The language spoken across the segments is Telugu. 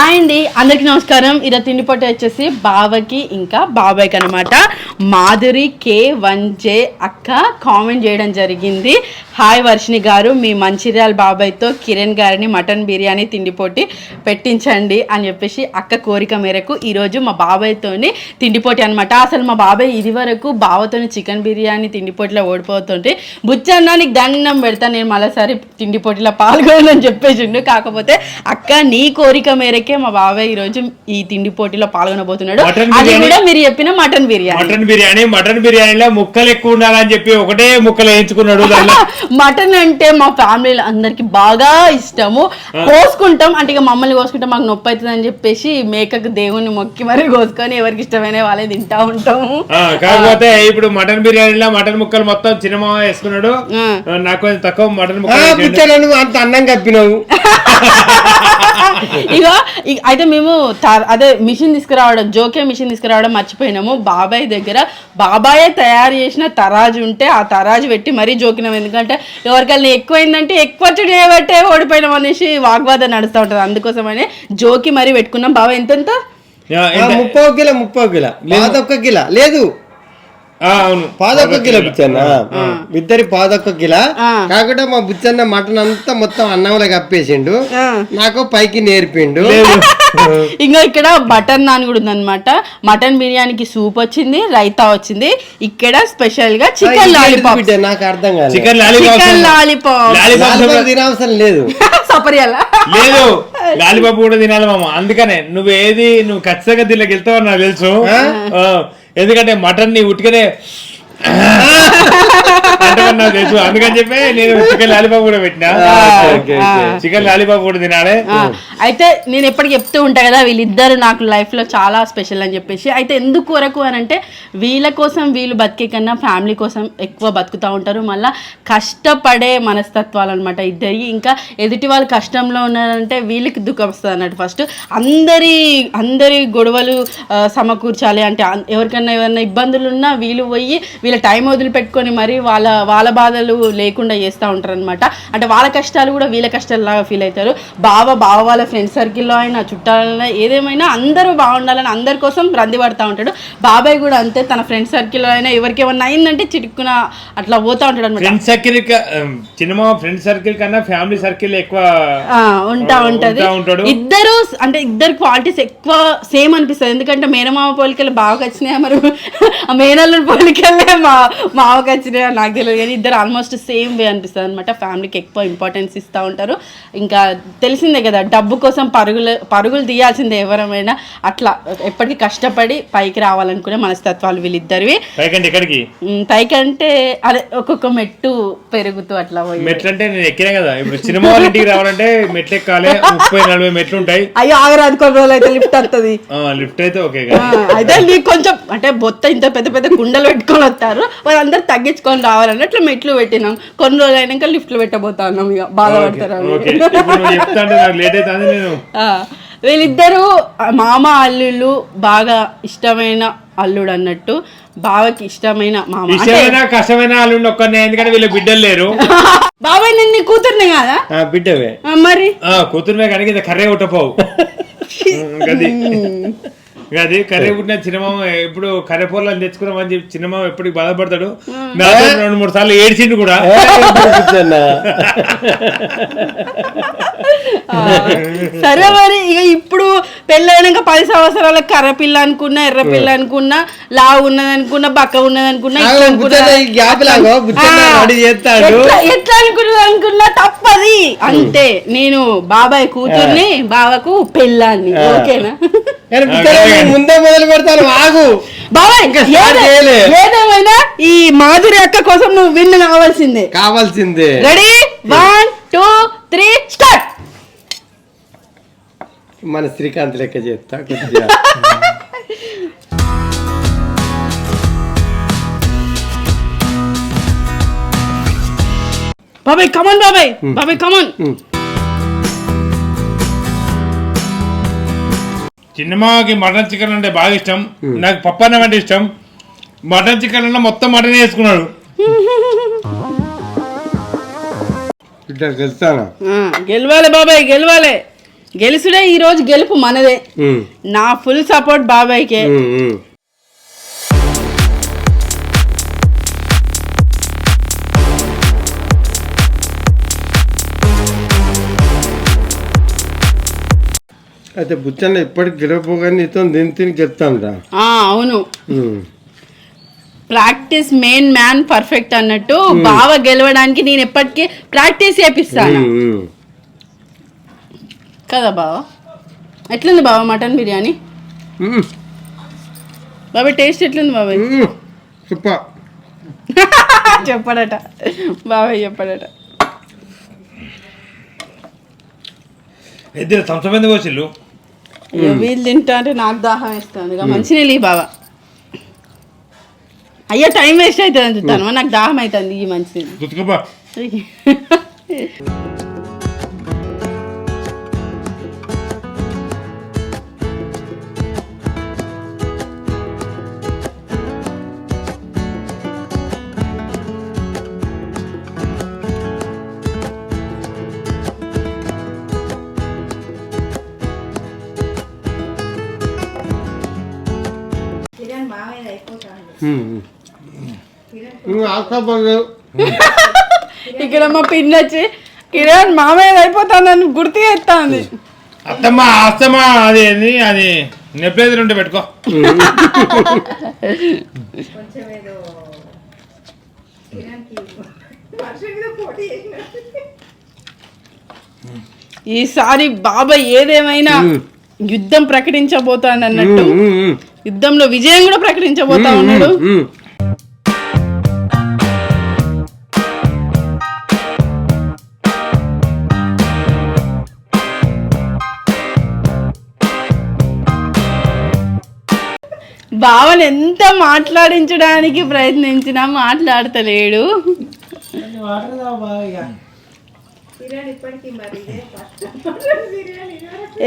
హాయ్ అండి. అందరికి నమస్కారం. ఈరోజు తిండి పొట్టు వచ్చేసి బావకి ఇంకా బాబాయ్కి అనమాట మాధురి కే వన్ జే అక్క కామెంట్ చేయడం జరిగింది. హాయ్ వర్షిణి గారు మీ మంచిర్యాల బాబాయ్తో కిరణ్ గారిని మటన్ బిర్యానీ తిండి పోటీ పెట్టించండి అని చెప్పేసి అక్క కోరిక మేరకు ఈరోజు మా బాబాయ్తోని తిండి పోటీ అనమాట అసలు మా బాబాయ్ ఇది వరకు బావతోని చికెన్ బిర్యానీ తిండి పోటీలో ఓడిపోతుంటే బుచ్చన్న నీకు దండం పెడతా నేను మరోసారి తిండి పోటీలో పాల్గొనని చెప్పేసిండు కాకపోతే అక్క నీ కోరిక మేరకే మా బాబాయ్ ఈరోజు ఈ తిండి పోటీలో పాల్గొనబోతున్నాడు. అది? కూడా మీరు చెప్పిన మటన్ బిర్యానీ. బిర్యానీ మటన్ బిర్యానీలో ముక్కలు ఎక్కువ ఉండాలని చెప్పి ఒకటే ముక్కలు వేయించుకున్నాడు మటన్ అంటే మా ఫ్యామిలీలో అందరికి బాగా ఇష్టము. కోసుకుంటాం. అంటే ఇక మమ్మల్ని కోసుకుంటాం మాకు నొప్పి అవుతుంది అని చెప్పేసి మేకకు దేవుని మొక్కి మరీ కోసుకొని ఎవరికి ఇష్టమైన వాళ్ళే తింటా ఉంటాము. ఆ, కాకపోతే ఇప్పుడు మటన్ బిర్యానీలో మటన్ ముక్కలు మొత్తం చిన్నమా వేసుకున్నాడు. నాకు కొంచెం తక్కువ మటన్ ముక్కలు అంత అన్నం కప్పినావు. ఇక ఇక- అయితే మేము అదే మిషన్ తీసుకురావడం జోకే మిషన్ తీసుకురావడం మర్చిపోయినాము. బాబాయ్ దగ్గర బాబాయే తయారు చేసిన తరాజు ఉంటే ఆ తరాజు పెట్టి మరీ జోకినాం. ఎందుకంటే ఎవరికైనా ఎక్కువైందంటే ఎక్కువ చేయబట్టే ఓడిపోయినాం అనేసి వాగ్వాదం నడుస్తూ ఉంటుంది. అందుకోసమనే జోకి మరీ పెట్టుకున్నాం. బాబాయ్ ఎంతెంత? ముప్పై కిలో ముప్పై కిలో. పాదొక్క కిలో. లేదు. ఆ, అవును. పాదొక్క కిలో బుచ్చన్న. ఇద్దరి పాదొక్క కిలో. కాకుండా మా బుచ్చన్న మటన్ అంతా మొత్తం అన్నంలో కప్పేసిండు. నాకు పైకి నేర్పిండు. ఇంకా ఇక్కడ బటర్ నాన్ కూడా ఉందన్నమాట. మటన్ బిర్యానీకి సూప్ వచ్చింది రైతా వచ్చింది. ఇక్కడ స్పెషల్గా చికెన్ లాలీపాప్ నాకు అర్థం కాదు chicken lollipop chicken lollipop lollipop తినవసరం లేదు. సపరియాలా? లేదు. లాలీపాప్ కూడా తినాలి మామ. అందుకనే నువ్వు ఏది నువ్వు ఖచ్చితంగా దీనికి వెళ్తావు నాకు తెలుసు. ఎందుకంటే మటన్ని ఉట్టుకనే తెలుసు అందుకని చెప్పి నేను చికెన్ లాలీపాప్ కూడా పెట్టినా. చికెన్ లాలీపాప్ కూడా తినాలి. అయితే నేను ఎప్పటికి చెప్తూ ఉంటా కదా వీళ్ళిద్దరు నాకు లైఫ్లో చాలా స్పెషల్ అని చెప్పేసి. అయితే ఎందుకు కొరకు అని అంటే వీళ్ళ కోసం వీళ్ళు బతికే కన్నా ఫ్యామిలీ కోసం ఎక్కువ బతుకుతూ ఉంటారు. మళ్ళీ కష్టపడే మనస్తత్వాలు అనమాట ఇద్దరి ఇంకా ఎదుటి వాళ్ళు కష్టంలో ఉన్నారంటే వీళ్ళకి దుఃఖం వస్తుంది అన్నట్టు ఫస్ట్ అందరి అందరి గొడవలు సమకూర్చాలి. అంటే ఎవరికైనా ఏమైనా ఇబ్బందులు ఉన్నా వీళ్ళు పోయి వీళ్ళ టైం వదిలిపెట్టుకొని మరి వాళ్ళ వాళ్ళ బాధలు లేకుండా చేస్తూ ఉంటారు అనమాట అంటే వాళ్ళ కష్టాలు కూడా వీళ్ళ కష్టాలలాగా ఫీల్ అవుతారు. బావ బావ వాళ్ళ ఫ్రెండ్ సర్కిల్లో అయినా చుట్టాలైనా ఏదేమైనా అందరూ బాగుండాలని అందరి కోసం రంది పడతా ఉంటాడు. బాబాయ్ కూడా అంతే తన ఫ్రెండ్ సర్కిల్లో అయినా ఎవరికి ఏమన్నా అయిందంటే చిటుక్కున అట్లా పోతా ఉంటాడు అనమాట ఫ్రెండ్ సర్కిల్ చిన్నమా ఫ్రెండ్ సర్కిల్ కన్నా ఫ్యామిలీ సర్కిల్ ఎక్కువ ఉంటా ఉంటది. ఇద్దరు అంటే ఇద్దరు క్వాలిటీస్ ఎక్కువ సేమ్ అనిపిస్తుంది. ఎందుకంటే మేనమామ పోలికలు బాగా వచ్చినాయి మరి మేనల్లుడి పోలికలే మా మావకి వచ్చినాయి నాకు తెలియదు కానీ ఇద్దరు ఆల్మోస్ట్ సేమ్ వే అనిపిస్తుంది అనమాట ఫ్యామిలీకి ఎక్కువ ఇంపార్టెన్స్ ఇస్తూ ఉంటారు. ఇంకా తెలిసిందే కదా డబ్బు కోసం పరుగులు పరుగులు తీయాల్సిందే ఎవరమైనా. అట్లా ఎప్పటికీ కష్టపడి పైకి రావాలనుకునే మనస్తత్వాలు వీళ్ళిద్దరివి. ఎక్కడికి? పైకి అంటే అదే ఒక్కొక్క మెట్టు పెరుగుతూ అట్లా పోయి. మెట్లు అంటే నేను ఎక్కినా కదా. ఇప్పుడు సినిమా ఇంటికి రావాలంటే మెట్లు ఎక్కాలి. ముప్పై నలభై మెట్లు ఉంటాయి. అయ్యో ఆగరాదు కొన్ని రోజులు అయితే లిఫ్ట్ వస్తుంది లిఫ్ట్ అయితే ఓకే అయితే నీకు కొంచెం అంటే బొత్త ఇంత పెద్ద పెద్ద కుండలు పెట్టుకొని వస్తారు. వాళ్ళందరూ తగ్గించుకొని రావాలని అట్లా మెట్లు పెట్టినాం. కొన్ని రోజులు అయినాక లిఫ్ట్లు పెట్టబోతున్నాం ఇక బాధపడతారు వీళ్ళిద్దరూ మామ అల్లుళ్ళు బాగా ఇష్టమైన అల్లుడు అన్నట్టు బావకి ఇష్టమైన మామ. అంటే ఇష్టమైన కష్టమైన వాళ్ళు ఒక్కనే ఎందుకంటే వీళ్ళ బిడ్డలు లేరు. బాబాయ్ నేను కూతుర్ని కాదా? బిడ్డవే. మరి? కూతురుమే కానీ కర్రే ఉట్టపోవు గది గది కర్రే పుట్టిన చిన్నమామ ఎప్పుడు కర్రె పొలాలు తెచ్చుకున్నామని చెప్పి చిన్నమామ ఎప్పటికి బాధపడతాడు. నాతో రెండు మూడు సార్లు ఏడ్చిండు కూడా. సరే మరి ఇక ఇప్పుడు పెళ్ళైనాక పది సంవత్సరాల కర్ర పిల్ల అనుకున్నా ఎర్ర పిల్ల అనుకున్నా లావు ఉన్నది అనుకున్నా బక్క ఉన్నది అనుకున్నా ఎట్లా ఎట్లా అనుకున్నా అనుకున్నా తప్పది. అంతే నేను బాబాయ్ కూతుర్ని బావకు పెళ్ళాన్ని ఓకేనా? ముందే మొదలు పెడతాను ఆగు. బాబాయ్. ఏదేమైనా ఈ మాధురి అక్క కోసం నువ్వు విన్ కావాల్సిందే. కావాల్సిందే. రెడీ? వన్ టూ మన శ్రీకాంత్ లెక్క చేస్తా కొద్దిగా. బాబాయ్ కమన్ బాబాయ్. బాబాయ్ కమన్ చిన్నమాకి మటన్ చికెన్ అంటే బాగా ఇష్టం. నాకు పప్పు అన్నం అంటే ఇష్టం. మటన్ చికెన్ అన్న మొత్తం మటన్ వేసుకున్నాడు. ఇట్లా గెలవాలి బాబాయ్ గెలవాలి. గెలుసుడే ఈ రోజు గెలుపు మనదే. నా ఫుల్ సపోర్ట్ బాబాయ్కే. అయితే బుచ్చన్న ఇప్పటికి గెలవపోగానే నీతో దీని తిని గెలుతాం రా ఆ అవును. ప్రాక్టీస్ మెయిన్ మ్యాన్ పర్ఫెక్ట్ అన్నట్టు బావ గెలవడానికి నేను ఎప్పటికీ ప్రాక్టీస్ చేపిస్తాను. కదా బావ? ఎట్లుంది బావ మటన్ బిర్యానీ? బాబాయ్ టేస్ట్ ఎట్లుంది బాబాయ్. సూపర్. చెప్పడట. బాబాయ్ చెప్పడట. ఇద్దరు వీళ్ళు తింటా అంటే నాకు దాహం వేస్తుంది. ఇక మంచినీళ్ళు ఈ బావ. అయ్యో టైం వేస్ట్ అవుతుంది అని చూస్తాను నాకు దాహం అవుతుంది ఈ మంచినీళ్ళు ఇక్కడ మా పిన్ వచ్చి కిరణ్ మామయ్య అయిపోతానని గుర్తు చేస్తాంది. అత్తమ్మ అత్తమ్మ అది ఏంది? అది నెప్పేది ఉంటే పెట్టుకో. ఈసారి బాబాయ్ ఏదేమైనా యుద్ధం ప్రకటించబోతాడు అన్నట్టు యుద్ధంలో విజయం కూడా ప్రకటించబోతా ఉన్నాడు. బావని ఎంత మాట్లాడించడానికి ప్రయత్నించినా మాట్లాడతలేడు.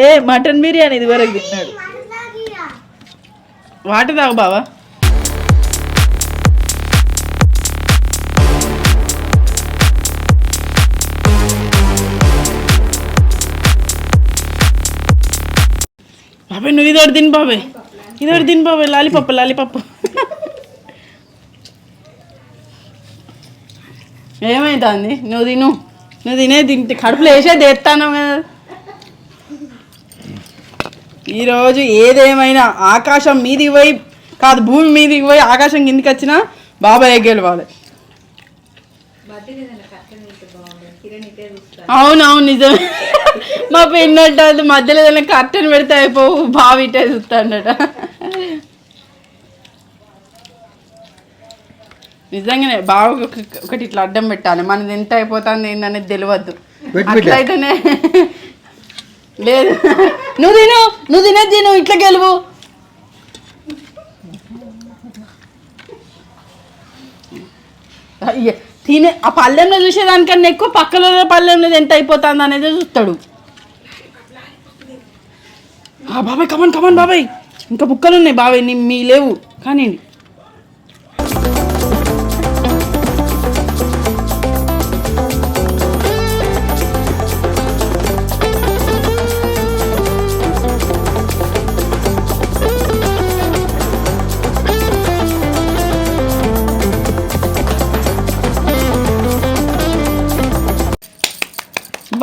ఏ మటన్ బిర్యానీ ఇది వరకు తిన్నాడు. వాటర్ తాగు బావా. బాబాయ్ నువ్వు ఇదోటి తిని బాబాయ్ ఇదోటి తిని బాబాయ్ లాలిపప్పు లాలిపప్పు ఏమైతుంది నువ్వు తిను. నువ్వు తినే తింటే కడుపులో వేసే తెస్తాను కదా. ఈరోజు ఏదేమైనా ఆకాశం మీదికి పోయి కాదు భూమి మీదికి పోయి ఆకాశం కిందికి వచ్చినా బాబాయ్ గెలవాలి. అవునవును నిజం మా పెన్నట్టు మధ్యలో ఏదైనా కర్టెన్ పెడితే అయిపోవు బావి ఇటే చూస్తాడట. నిజంగానే బాగా ఒక- ఒకటి ఇట్లా అడ్డం పెట్టాలి. మనది ఎంత అయిపోతుంది పెట్టు బిడ్డ. అట్లయితేనే లేదు. నువ్వు తిను నువ్వు తినేది తిను ఇట్లా గెలువు. తినే ఆ పల్లెంలో చూసేదానికన్నా ఎక్కువ పక్కలో పల్లెంలో ఎంత అయిపోతుంది అనేది చూస్తాడు. ఆ బాబాయ్ కమన్ కమన్ బాబాయ్. ఇంకా బుక్కలు ఉన్నాయి బాబాయ్ నీ మీ లేవు. కానీ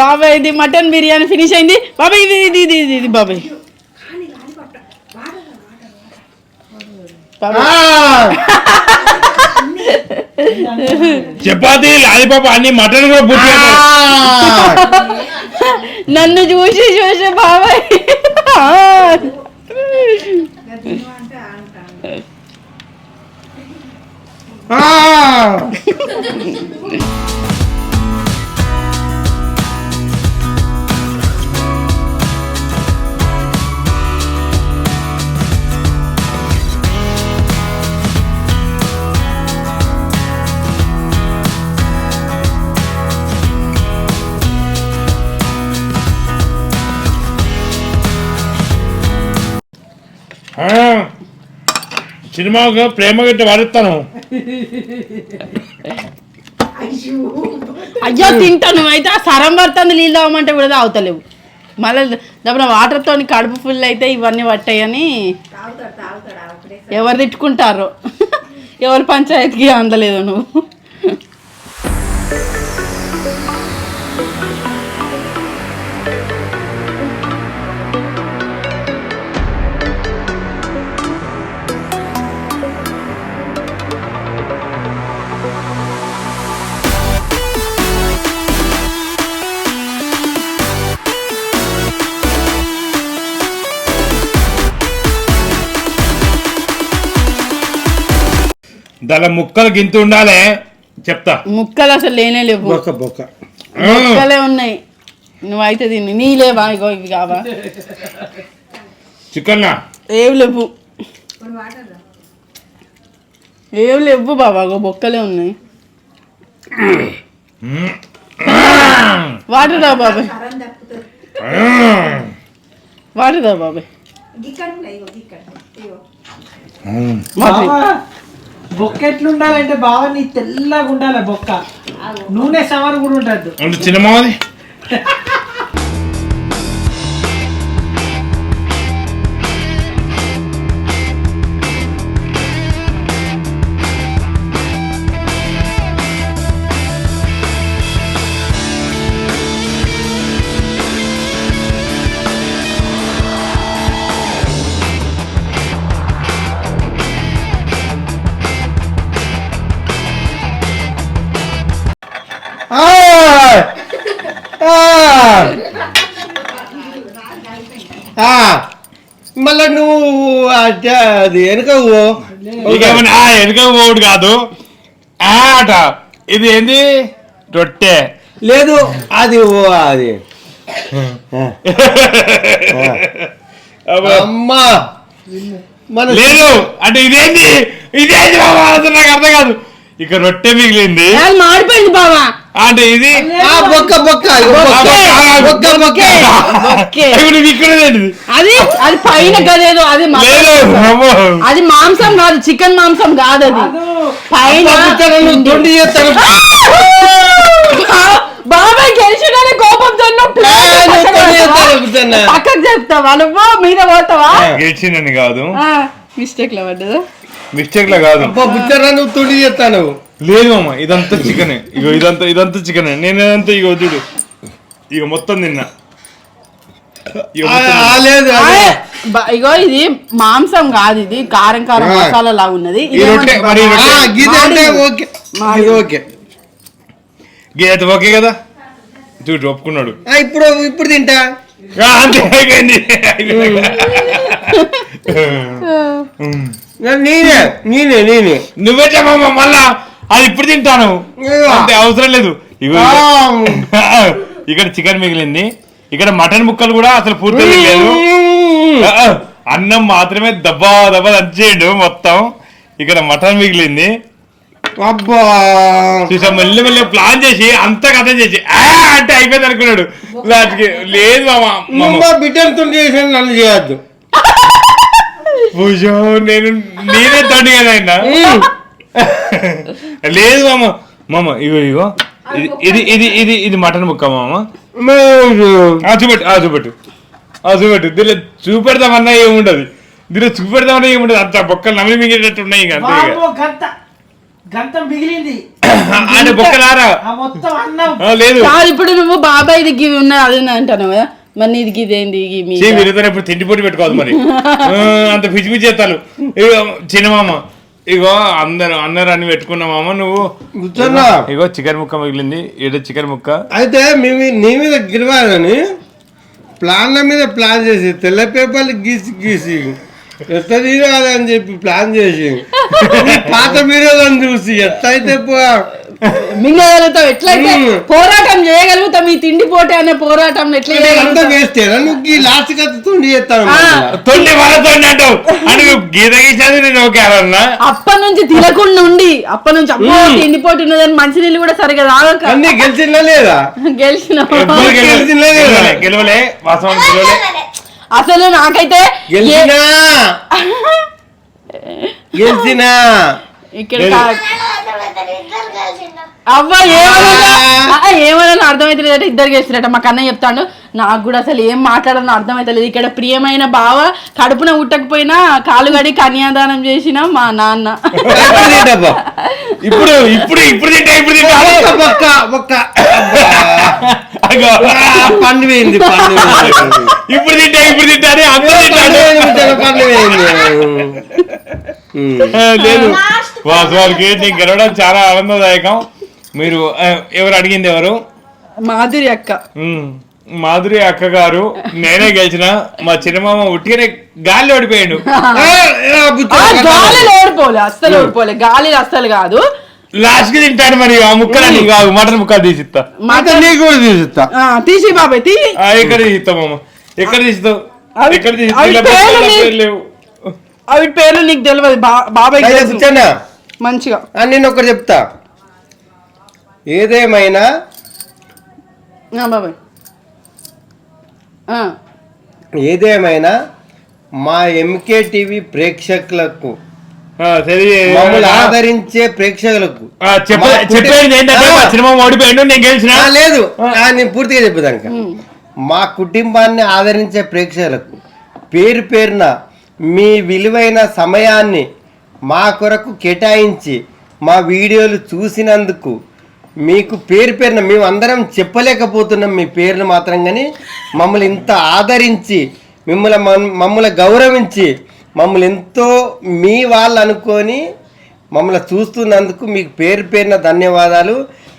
బాబాయ్ ఇది మటన్ బిర్యానీ ఫినిష్ అయింది. బాబాయ్ ఇది ఇది ఇది ఇది ఇది బాబాయ్ చపాతి లాలిపాప అన్ని మటన్ కూడా చేశారు. నన్ను చూసి చూసి బాబాయ్ ఆ, సినిమాకు ప్రేమ గట్టి వాడిస్తాను అయ్యో తింటాను. అయితే ఆ సరం పడుతుంది నీళ్ళు తాగమంటే కూడా తాగుతలేవు. మళ్ళీ దప్పుడు వాటర్తో కడుపు ఫుల్ అయితే ఇవన్నీ పట్టాయని ఎవరు తిట్టుకుంటారో? ఎవరు పంచాయతీకి అందలేదు నువ్వు. దాని ముక్కలు గింత ఉండాలి. చెప్తా. ముక్కలు అసలు లేనే లేవు. బొక్క బొక్క. ముక్కలే ఉన్నాయి. నువ్వైతే తిని నీ లేవా ఇగో ఇవి కావా. చికెన్ ఏం లేవు. ఏం లేవు బాబా ఇగో బొక్కలే ఉన్నాయి. వాటర్ దా బాబాయ్. వాటర్ దా బాబాయ్. బొక్క ఎట్లుండాలంటే బాగా నీ తెల్లగా ఉండాలి బొక్క. నూనె సమర్ కూడా ఉండద్దు. అంటే చిన్నమాది అట్ట- అది వెనుక. ఇకేమన్నా ఆ వెనుక పోవుడు కాదు. ఆ అట. ఇది ఏంది? రొట్టె. లేదు అది ఓ అది. అమ్మా. మన లేదు అంటే ఇదేంది? ఇదేంది బాబా? నాకు అర్థం కాదు. ఇక రొట్టె మిగిలింది. మాడిపోయింది బావా. అంటే ఇది? ఆ, బొక్క బొక్క బొక్క. బొక్క? అది అది పైన గదేదో అది. అది మాంసం కాదు చికెన్ మాంసం కాదు అది. పైన బాబాయ్ గెలిచినని కోపంతో ఏ, నువ్వు పక్కకు చెప్తావా నువ్వు మీద పోతావా? గెలిచిందని కాదు. మిస్టేక్లో పడ్డదా? మిస్టేక్ లా కాదు నువ్వు తొండి చేస్తాను లేదు మామ ఇదంతా చికెన్. ఇగో ఇదంతా ఇదంతా చికెన్. నేను ఇదంతా ఇగో చూడు. ఇక మొత్తం తిన్నా. ఇగో లేదు ఇది మాంసం కాదు ఇది. కారం కారం. మసాలా లాగా ఉన్నది. గీత ఓకే. కదా? చూడు ఒప్పుకున్నాడు. ఆ, ఇప్పుడు ఇప్పుడు తింటా. ఆ, అంతే అయిపోయింది. నేనే నేనే నేనే. నువ్వే చెప్పమ్మ మళ్ళా. అది ఇప్పుడు తింటాను. అంతే అవసరం లేదు. ఇగో ఇక్కడ చికెన్ మిగిలింది. ఇక్కడ మటన్ ముక్కలు కూడా అసలు పూర్తి లేదు. అన్నం మాత్రమే దబ్బా దబ్బా దంచేయండు మొత్తం. ఇక్కడ మటన్ మిగిలింది. అబ్బా. చూసా మెల్లి మెల్లి ప్లాన్ చేసి అంత కథ చేసి. అంటే అయిపోయింది అనుకున్నాడు. లాస్ట్కి లేదు మామ తొండి చేసాను నన్ను చేయొద్దు. పూజో నేను నేనే తండ్రి కదా లేదు మామ. మామ ఇగో ఇగో. ఇది- ఇది ఇది ఇది ఇది మటన్ ముక్క మామ. చూపెట్టు ఆ చూపెట్టు. ఆ చూపెట్టు. దీనిలో చూపెడదామన్నా ఏముండదు. దీనిలో చూపెడదామన్నా ఏముండదు. అంత బొక్కలు నమ్మి మిగిలినట్టు ఉన్నాయి ఇక అంతే గంత. మిగిలింది. ఆయన బొక్కలారా? ఆ మొత్తం అన్నం. ఆ, లేదు. కాదు ఇప్పుడు నువ్వు బాబాయ్ ఇది గివి ఉన్నది అది అంటాను కదా? మరి నీది గిదేంది గి మీ చే వీరితో ఇప్పుడు తిండి పోటీ పెట్టుకోవాలి మరి. ఆ, అంత పిచ్చి పిచ్చి చేస్తాను చిన్నమామ ఇగో అందరు అందరు అన్ని పెట్టుకున్నా మామ నువ్వు. కూర్చోన్నా. ఇగో చికెన్ ముక్క మిగిలింది. ఏదో చికెన్ ముక్క. అయితే మీ మీ- నీ మీద గెలవాలని ప్లాన్ల మీద ప్లాన్ చేసి తెల్ల పేపర్లు గీసి గీసి ఎట్లా తీరాలని చెప్పి ప్లాన్ చేసి పాత వీడియోలను చూసి ఎట్లా అయితే పో- మింగగలుగుతాం ఎట్లయితే. పోరాటం చేయగలుగుతాం ఈ తిండి పోటీ అనే పోరాటం ఎట్లా లాస్ట్ తొండి. తొండి అంటావు. గీత గీసేది అప్పటి నుంచి తినకుండా ఉండి అప్పటి నుంచి అబ్బో తిండి పోటీ ఉన్నదని మంచినీళ్ళు కూడా సరిగా తాగక. లేదా? గెలిచిన. గెలవలే. లేదా? గెలవలే గెలవలే అసలు నాకైతే గెలిచినా. గెలిచినా. ఇక్కడ అవ్వ ఏమన్నా ఏమన్నా అర్థమైతలేదు అంటే ఇద్దరు గెలిచినట్ట మా కన్నయ్య చెప్తాడు నాకు కూడా అసలు ఏం మాట్లాడాలని అర్థమైతలేదు. ఇక్కడ ప్రియమైన బావ కడుపున ఉట్టకపోయినా కాలు గడి కన్యాదానం చేసిన మా నాన్న. ఇప్పుడు ఇప్పుడు ఇప్పుడు ఇప్పుడు ఒక్క ఒక్క పండు వేయింది. ఇప్పుడు తింటా ఇప్పుడు తింటా అని అందరూ తింటాడు. పండు వేయింది. లేదు వాస్తవానికి నేను గెలవడం చాలా ఆనందదాయకం. మీరు ఎవరు అడిగింది ఎవరు? మాధురి అక్క. మాధురి అక్క గారు నేనే గెలిచిన మా చిన్నమామ ఉట్టిగానే గాలి ఓడిపోయాడు. గాలిలో ఓడిపోలే అస్సలు ఓడిపోలే గాలి అస్సలు కాదు. లాస్ట్కి తింటాడు మరి ఆ ముక్కలని కాదు మటన్ ముక్కలు తీసిస్తా. మాట నీకు కూడా తీసిస్తా. ఆ, తీసి బాబాయ్ తీ ఆ, ఎక్కడ తీసిస్తావు మామ? ఎక్కడ తీస్తావు ఎక్కడ తీసి అవి పేర్లు నీకు తెలియదు బా- బాబాయ్ మంచిగా. నేను ఒకటి చెప్తా. ఏదేమైనా బాబాయ్. ఆ, ఏదేమైనా మా ఎంకే టీవీ ప్రేక్షకులకు మమ్మల్ని ఆదరించే ప్రేక్షకులకు చెప్పేది ఏంటంటే. సినిమా ఓడిపోయాడు నేను గెలిచిన? లేదు. నేను పూర్తిగా చెప్పేదాక మా కుటుంబాన్ని ఆదరించే ప్రేక్షకులకు పేరు పేరున మీ విలువైన సమయాన్ని మా కొరకు కేటాయించి మా వీడియోలు చూసినందుకు మీకు పేరు పేరున మేము అందరం చెప్పలేకపోతున్నాం మీ పేర్లు మాత్రం కానీ మమ్మల్ని ఇంత ఆదరించి మిమ్మల్ని మమ్మల్ని గౌరవించి మమ్మల్ని ఎంతో మీ వాళ్ళు అనుకొని మమ్మల్ని చూస్తున్నందుకు మీకు పేరు పేరున ధన్యవాదాలు.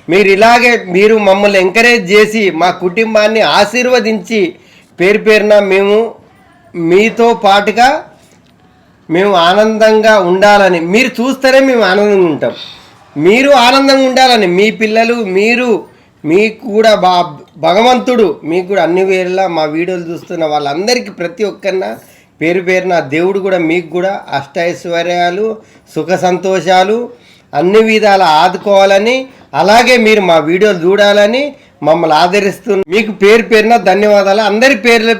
మీరు ఇలాగే మీరు మమ్మల్ని ఎంకరేజ్ చేసి మా కుటుంబాన్ని ఆశీర్వదించి పేరు పేరున మేము మీతో పాటుగా మేము ఆనందంగా ఉండాలని మీరు చూస్తేనే మేము ఆనందంగా ఉంటాం. మీరు ఆనందంగా ఉండాలని మీ పిల్లలు మీరు మీకు కూడా బా భగవంతుడు మీకు కూడా అన్ని వేళలా మా వీడియోలు చూస్తున్న వాళ్ళందరికీ ప్రతి ఒక్కరిన పేరు పేరున దేవుడు కూడా మీకు కూడా అష్టైశ్వర్యాలు సుఖ సంతోషాలు అన్ని విధాల ఆదుకోవాలని అలాగే మీరు మా వీడియోలు చూడాలని మమ్మల్ని ఆదరిస్తు మీకు పేరు పేరున ధన్యవాదాలు. అందరి పేర్లు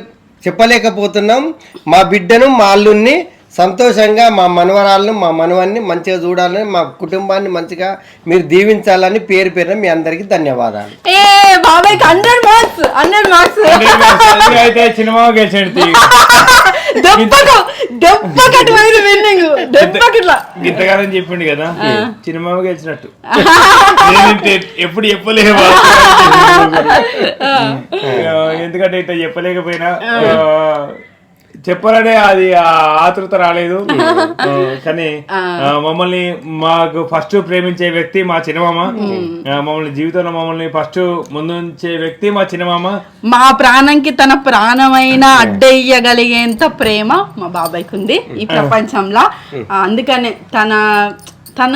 చెప్పలేకపోతున్నాం. మా బిడ్డను మా అల్లుణ్ణి సంతోషంగా మా మనవరాలను మా మనవాన్ని మంచిగా చూడాలని మా కుటుంబాన్ని మంచిగా మీరు దీవించాలని పేరు పేరున మీ అందరికీ ధన్యవాదాలు. ఏ బాబాయ్ హండ్రెడ్ మార్క్స్ హండ్రెడ్ మార్క్స్. అయితే సినిమా ఇంతకాలం చెప్పిండు కదా సినిమా గెలిచినట్టు. ఎప్పుడు చెప్పలేవా ఎందుకంటే ఇట్లా చెప్పలేకపోయినా చెప్పాలనే అది ఆతృత రాలేదు. కానీ మమ్మల్ని మాకు ఫస్ట్ ప్రేమించే వ్యక్తి మా చిన్నమామ. మమ్మల్ని జీవితంలో మమ్మల్ని ఫస్ట్ ముందుంచే వ్యక్తి మా చిన్నమామ. మా ప్రాణంకి తన ప్రాణమైన అడ్డయ్యగలిగేంత ప్రేమ మా బాబాయ్కి ఉంది ఈ ప్రపంచంలో. అందుకనే తన తన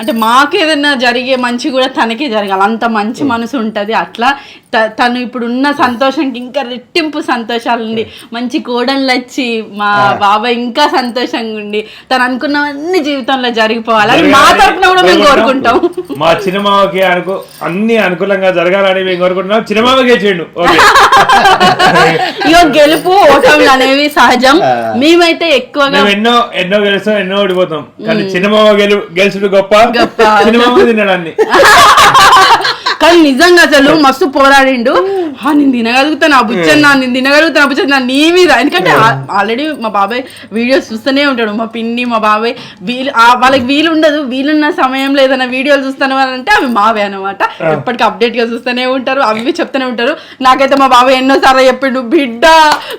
అంటే మాకు ఏదైనా జరిగే మంచి కూడా తనకే జరగాలి. అంత మంచి మనసు ఉంటుంది అట్లా. తను ఇప్పుడు ఉన్న సంతోషంకి ఇంకా రెట్టింపు సంతోషాలు ఉండి మంచి కోడళ్ళు వచ్చి మా బాబాయ్ ఇంకా సంతోషంగా ఉండి తను అనుకున్నవన్నీ జీవితంలో జరిగిపోవాలని మా తరపున కూడా మేము కోరుకుంటాం. మా చిన్నమామకి అనుకో అన్ని అనుకూలంగా జరగాలని మేము కోరుకుంటున్నాం. గెలిచిండు ఓకే. ఇగో గెలుపు ఓటములు అనేవి సహజం. మేమైతే ఎక్కువగా ఎన్నో ఎన్నో గెలుస్తాం ఎన్నో ఓడిపోతాం. కానీ చిన్నమామ గెలు గెలుచుడు గొప్ప. గొప్ప. చిన్నమామ తినడాన్ని. కానీ నిజంగా అసలు మస్తు పోరాడిండు. "ఆ, నేను తినగలుగుతాను ఆ బుచ్చన్న నేను తినగలుగుతాను ఆ బుచ్చన్న నీ మీద. ఎందుకంటే ఆల్రెడీ మా బాబాయ్ వీడియోస్ చూస్తూనే ఉంటాడు. మా పిన్ని మా బాబాయ్ వీలు వాళ్ళకి వీలు ఉండదు. వీలున్న సమయంలో ఏదైనా వీడియోలు చూస్తాను అని అంటే అవి మావే అనమాట ఎప్పటికీ అప్డేట్గా చూస్తూనే ఉంటారు. అవి చెప్తూనే ఉంటారు. నాకైతే మా బాబాయ్ ఎన్నోసార్లు చెప్పిండు బిడ్డ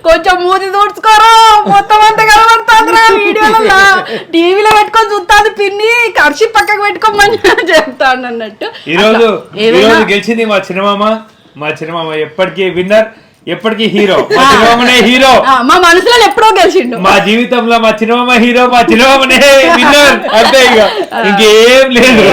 కొంచెం మూతి దూడ్చుకోరా మొత్తం అంతా కనబడుతుందిరా వీడియోలలో టీవీలో పెట్టుకొని చూస్తాను పిన్ని. కర్షి పక్కకు పెట్టుకోమని చెప్తాను అన్నట్టు. ఈ రోజు అట్లా ఈ ఏదైనా రోజు గెలిచింది మా చిన్నమామ. మా చిన్నమామ ఎప్పటికీ విన్నర్ ఎప్పటికీ హీరో. మా చిన్నమామనే హీరో. మా మనసులో ఎప్పుడో గెలిచిండు. మా జీవితంలో మా చిన్నమామ హీరో మా చిన్నమామనే విన్నర్. అంతే ఇక. ఇంకేం లేదు.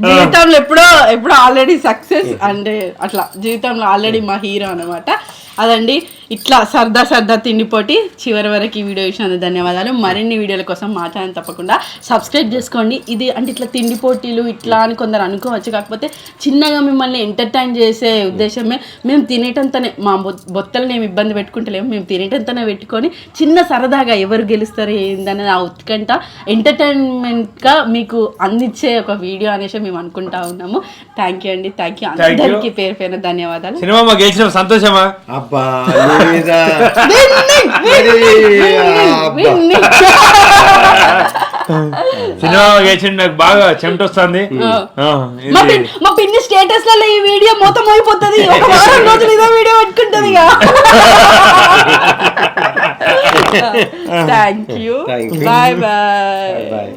జీవితంలో ఎప్పుడో ఎప్పుడో ఆల్రెడీ సక్సెస్ అంటే అట్లా. జీవితంలో ఆల్రెడీ మా హీరో అన్నమాట. అదండి. ఇట్లా సరదా సరదా తిండి పోటీ చివరి వరకు ఈ వీడియో చూసినందుకు ధన్యవాదాలు. మరిన్ని వీడియోల కోసం మా ఛానల్ తప్పకుండా సబ్స్క్రైబ్ చేసుకోండి. ఇది అంటే ఇట్లా తిండి పోటీలు ఇట్లా అని కొందరు అనుకోవచ్చు. కాకపోతే చిన్నగా మిమ్మల్ని ఎంటర్టైన్ చేసే ఉద్దేశమే మేము తినేటంతనే మా బొ- బొత్తలని ఏమి ఇబ్బంది పెట్టుకుంటలేము. మేము తినేటంతనే పెట్టుకొని చిన్న సరదాగా ఎవరు గెలుస్తారు ఏందనే ఆ ఉత్కంఠ ఎంటర్టైన్మెంట్గా మీకు అందించే ఒక వీడియో అనేసి మేము అనుకుంటా ఉన్నాము. థ్యాంక్ యూ అండి. Thank you. అందరికీ పేరు పేరున ధన్యవాదాలు. సినిమా గెలిచిన. సంతోషమా? అబ్బా సినిమా గెలిచిన నాకు బాగా చెమట వస్తుంది మా పిన్ మా పిన్ని స్టేటస్లలో ఈ వీడియో మొత్తం అయిపోతుంది. ఒక వారం రోజులు ఇదో వీడియో పట్టుకుంటది థ్యాంక్ యూ బాయ్ బాయ్